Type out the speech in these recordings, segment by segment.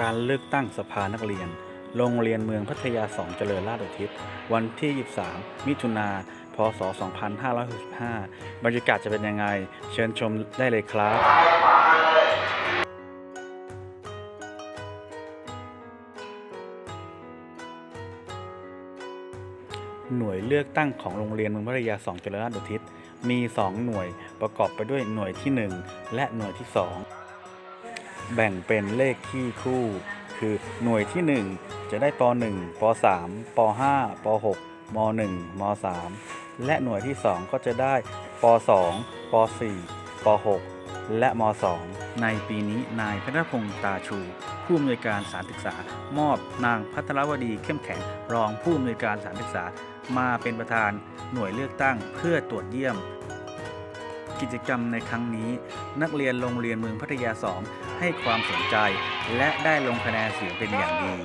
การเลือกตั้งสภานักเรียน โรงเรียนเมืองพัทยา2เจริญราษฎร์อุทิศ วันที่ 23 มิถุนา พศ 2565 บรรยากาศจะเป็นยังไง เชิญชมได้เลยครับหน่วยเลือกตั้งของโรงเรียนเมืองพัทยา2เจริญราษฎร์อุทิศ มี 2 หน่วยประกอบไปด้วยหน่วยที่ 1 และหน่วยที่ 2 แบ่งเป็นเลขที่คู่ คือหน่วยที่ 1 จะได้ป .1 ป .3 ป .5 ป .6 ม .1 ม .3 และหน่วยที่ 2 ก็จะได้ป .2 ป .4 ป .6 และม .2 ในปีนี้นายพัทรพงษ์ตาชู ผู้อำนวยการสารศึกษา มอบนางพัทรวดีเข้มแข็งรองผู้อำนวยการสารศึกษา มาเป็นประธานหน่วยเลือกตั้งเพื่อตรวจเยี่ยม กิจกรรมในครั้งนี้ นักเรียนโรงเรียนเมืองพัทยา 2 ให้ความสนใจ และได้ลงคะแนนเสียงเป็นอย่างดี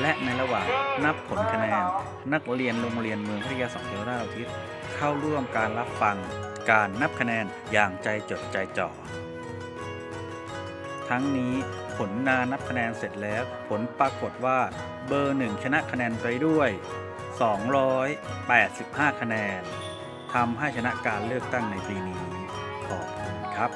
และในระหว่างนับผลคะแนน นักเรียนโรงเรียนเมืองพัทยา 2เทวราชอุทิศเข้าร่วมการรับฟังการนับคะแนนอย่างใจจดใจจ่อ ทั้งนี้ผลนานับคะแนนเสร็จแล้ว ผลปรากฏว่าเบอร์หนึ่งชนะคะแนนไปด้วย 285 คะแนน ทำให้ชนะการเลือกตั้งในปีนี้ขอบคุณครับ